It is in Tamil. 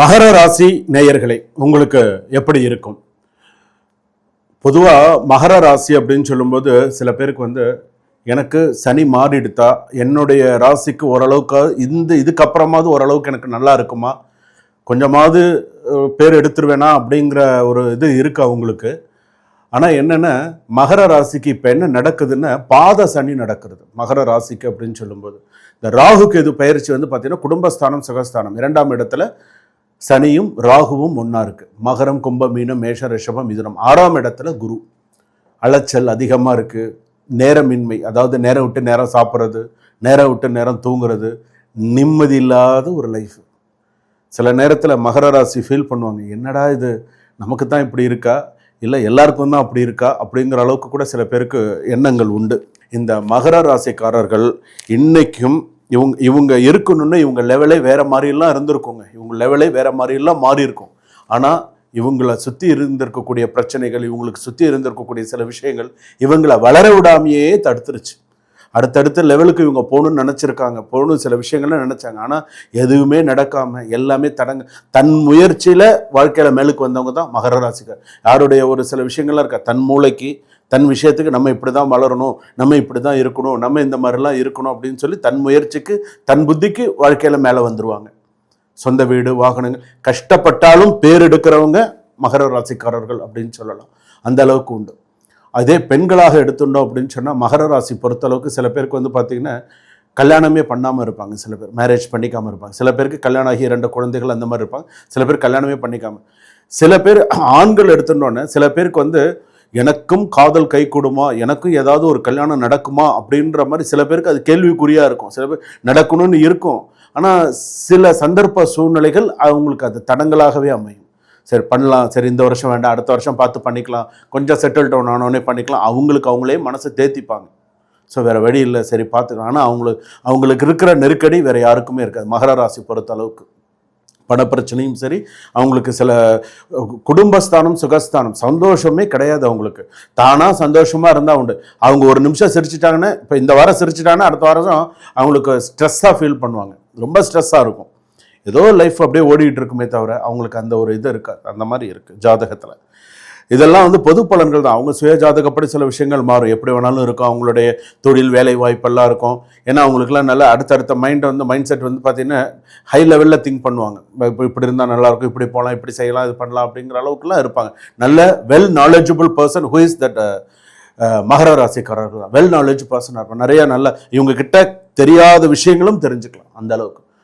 மகர ராசி நேயர்களே உங்களுக்கு எப்படி இருக்கும்? பொதுவாக மகர ராசி அப்படின்னு சொல்லும்போது சில பேருக்கு வந்து எனக்கு சனி மாறிடுத்தா என்னுடைய ராசிக்கு ஓரளவுக்கு இந்த இதுக்கப்புறமாவது ஓரளவுக்கு எனக்கு நல்லா இருக்குமா? கொஞ்சமாவது பேர் எடுத்துருவேனா அப்படிங்கிற ஒரு இது இருக்கு அவங்களுக்கு ஆனால் என்னென்ன மகர ராசிக்கு இப்போ என்ன நடக்குதுன்னா பாத சனி நடக்கிறது மகர ராசிக்கு அப்படின்னு சொல்லும்போது. இந்த ராகுக்கு இது பயிற்சி வந்து பார்த்திங்கன்னா குடும்பஸ்தானம் சுகஸ்தானம் இரண்டாம் இடத்துல சனியும் ராகுவும் ஒன்றா இருக்கு. மகரம் கும்பம் மீனம் மேஷ ரிஷபம் மிதுனம். ஆறாம் இடத்துல குரு. அலைச்சல் அதிகமாக இருக்கு. நேரமின்மை அதாவது நேரம் விட்டு நேரம் சாப்பிட்றது நேரம் விட்டு நேரம் தூங்குறது நிம்மதி இல்லாத ஒரு லைஃப் சில நேரத்தில் மகர ராசி ஃபீல் பண்ணுவாங்க. என்னடா இது? நமக்கு தான் இப்படி இருக்கா? இல்லை எல்லாருக்கும் தான் அப்படி இருக்கா? அப்படிங்கிற அளவுக்கு கூட சில பேருக்கு எண்ணங்கள் உண்டு. இந்த மகர ராசிக்காரர்கள் இன்றைக்கும் இவங்க இவங்க இருக்கணும்னு இவங்க லெவலே வேற மாதிரிலாம் இருந்திருக்குங்க. இவங்க லெவலே வேற மாதிரிலாம் மாறி இருக்கும் ஆனால் இவங்களை சுற்றி இருந்திருக்கக்கூடிய பிரச்சனைகள் இவங்களுக்கு சுற்றி இருந்திருக்கக்கூடிய சில விஷயங்கள் இவங்களை வளர விடாமையே தடுத்துருச்சு. அடுத்தடுத்த லெவலுக்கு இவங்க போகணும்னு நினச்சிருக்காங்க. போகணும் சில விஷயங்கள்லாம் நினச்சாங்க. ஆனால் எதுவுமே நடக்காமல் எல்லாமே தடங்க தன் முயற்சியில் வாழ்க்கையில் மேலுக்கு வந்தவங்க தான் மகர ராசிக்கார். யாருடைய ஒரு சில விஷயங்கள்லாம் இருக்கா? தன் மூளைக்கு தன் விஷயத்துக்கு நம்ம இப்படி தான் வளரணும் நம்ம இப்படி தான் இருக்கணும் நம்ம இந்த மாதிரிலாம் இருக்கணும் அப்படின்னு சொல்லி தன் முயற்சிக்கு தன் புத்திக்கு வாழ்க்கையில் மேலே வந்துடுவாங்க சொந்த வீடு வாகனங்கள் கஷ்டப்பட்டாலும் பேர் எடுக்கிறவங்க மகர ராசிக்காரர்கள் அப்படின்னு சொல்லலாம். அந்த அளவுக்கு உண்டு. அதே பெண்களாக எடுத்துட்டோம் அப்படின்னு சொன்னால் மகர ராசி பொறுத்தளவுக்கு சில பேருக்கு வந்து பார்த்திங்கன்னா கல்யாணமே பண்ணாமல் இருப்பாங்க. சில பேர் மேரேஜ் பண்ணிக்காமல் இருப்பாங்க. சில பேருக்கு கல்யாணம் ஆகி ரெண்டு குழந்தைகள் அந்த மாதிரி இருப்பாங்க. சில பேர் கல்யாணமே பண்ணிக்காமல் சில பேர் ஆண்கள் எடுத்துட்டோன்னே சில பேருக்கு வந்து எனக்கும் காதல் கை கொடுமா? எனக்கும் ஏதாவது ஒரு கல்யாணம் நடக்குமா? அப்படின்ற மாதிரி சில பேருக்கு அது கேள்விக்குறியாக இருக்கும். சில பேர் நடக்கணும்னு இருக்கும். ஆனால் சில சந்தர்ப்ப சூழ்நிலைகள் அவங்களுக்கு அது தடங்களாகவே அமையும். சரி பண்ணலாம். சரி இந்த வருஷம் வேண்டாம். அடுத்த வருஷம் பார்த்து பண்ணிக்கலாம். கொஞ்சம் செட்டில் டவுன் ஆனோடனே பண்ணிக்கலாம். அவங்களுக்கு அவங்களே மனசை தேத்திப்பாங்க. ஸோ வேறு வழி இல்லை. சரி பார்த்துக்கலாம். ஆனால் அவங்களுக்கு அவங்களுக்கு இருக்கிற நெருக்கடி வேறு யாருக்குமே இருக்காது. மகர ராசி பொறுத்த அளவுக்கு. பணப்பிரச்சனையும் சரி அவங்களுக்கு சில குடும்பஸ்தானம் சுகஸ்தானம் சந்தோஷமே கிடையாது அவங்களுக்கு. தானாக சந்தோஷமாக இருந்தால் உண்டு. அவங்க ஒரு நிமிஷம் சிரிச்சிட்டாங்கன்னா இப்போ இந்த வாரம் சிரிச்சிட்டாங்கன்னா அடுத்த வாரம் அவங்களுக்கு ஸ்ட்ரெஸ்ஸாக ஃபீல் பண்ணுவாங்க. ரொம்ப ஸ்ட்ரெஸ்ஸாக இருக்கும். ஏதோ லைஃப் அப்படியே ஓடிக்கிட்டு இருக்குமே தவிர அவங்களுக்கு அந்த ஒரு இது இருக்காது. அந்த மாதிரி இருக்குது ஜாதகத்தில். இதெல்லாம் வந்து பொது பலன்கள் தான். அவங்க சுயஜாதகப்படி சில விஷயங்கள் மாறும். எப்படி வேணாலும் இருக்கும். அவங்களுடைய தொழில் வேலை வாய்ப்பெல்லாம் இருக்கும். ஏன்னா அவங்களுக்குலாம் நல்ல அடுத்தடுத்த மைண்ட் வந்து மைண்ட் செட் வந்து பார்த்திங்கன்னா ஹை லெவலில் திங்க் பண்ணுவாங்க. இப்போ இப்படி இருந்தால் நல்லாயிருக்கும் இப்படி போகலாம் இப்படி செய்யலாம் இது பண்ணலாம் அப்படிங்கிற அளவுக்குலாம் இருப்பாங்க. நல்ல well knowledgeable person who is that மகர ராசிக்காரர்கள் வெல் நாலேஜ் பர்சனாக இருக்கும் நிறையா நல்ல இவங்க கிட்ட தெரியாத விஷயங்களும் தெரிஞ்சுக்கலாம். அந்த அளவுக்கு.